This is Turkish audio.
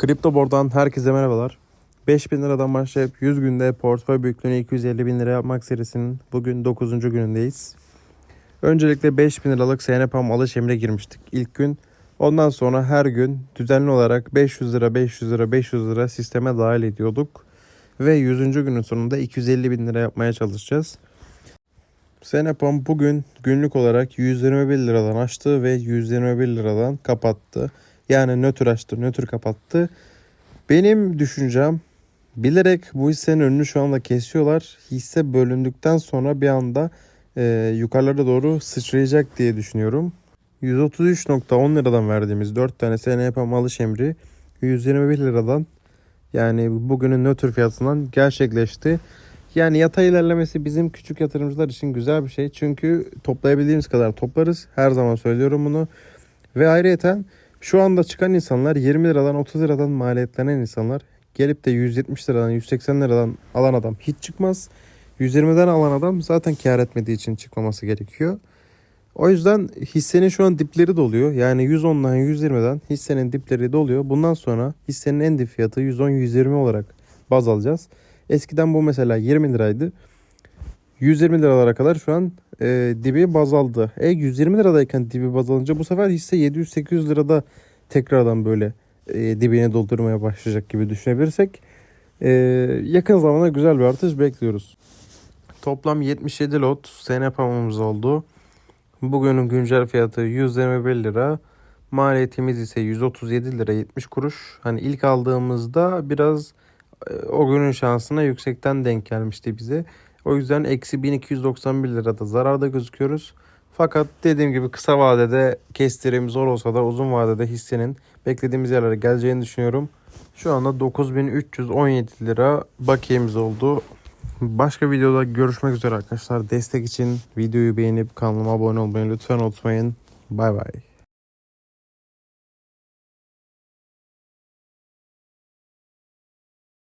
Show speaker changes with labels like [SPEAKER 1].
[SPEAKER 1] Kripto Board'dan herkese merhabalar. 5000 liradan başlayıp 100 günde portföy büyüklüğünü 250 bin lira yapmak serisinin bugün 9. günündeyiz. Öncelikle 5000 liralık SNPAM alış emrine girmiştik ilk gün. Ondan sonra her gün düzenli olarak 500 lira 500 lira 500 lira sisteme dahil ediyorduk. Ve 100. günün sonunda 250 bin lira yapmaya çalışacağız. Senepam bugün günlük olarak 121 liradan açtı ve 121 liradan kapattı. Yani nötr açtı, nötr kapattı. Benim düşüncem bilerek bu hissenin önünü şu anda kesiyorlar. Hisse bölündükten sonra bir anda e, yukarılara doğru sıçrayacak diye düşünüyorum. 133.10 liradan verdiğimiz 4 tane SNPAM alış emri 121 liradan yani bugünün nötr fiyatından gerçekleşti. Yani yatay ilerlemesi bizim küçük yatırımcılar için güzel bir şey. Çünkü toplayabildiğimiz kadar toplarız. Her zaman söylüyorum bunu. Ve ayrıyeten şu anda çıkan insanlar 20 liradan 30 liradan maliyetlenen insanlar gelip de 170 liradan 180 liradan alan adam hiç çıkmaz. 120'den alan adam zaten kar etmediği için çıkmaması gerekiyor. O yüzden hissenin şu an dipleri doluyor. Yani 110'dan 120'den hissenin dipleri doluyor. Bundan sonra hissenin en dip fiyatı 110-120 olarak baz alacağız. Eskiden bu mesela 20 liraydı. 120 liralara kadar şu an e, dibi baz aldı. E 120 liradayken dibi baz alınca bu sefer hisse 700-800 lirada tekrardan böyle e, dibini doldurmaya başlayacak gibi düşünebilirsek e, yakın zamanda güzel bir artış bekliyoruz. Toplam 77 lot senepamamız oldu. Bugünün güncel fiyatı 121 lira. Maliyetimiz ise 137 lira 70 kuruş. Hani ilk aldığımızda biraz e, o günün şansına yüksekten denk gelmişti bize. O yüzden eksi 1291 lirada zararda gözüküyoruz. Fakat dediğim gibi kısa vadede kestirim zor olsa da uzun vadede hissenin beklediğimiz yerlere geleceğini düşünüyorum. Şu anda 9317 lira bakiyemiz oldu. Başka videoda görüşmek üzere arkadaşlar. Destek için videoyu beğenip kanalıma abone olmayı lütfen unutmayın. Bay bay.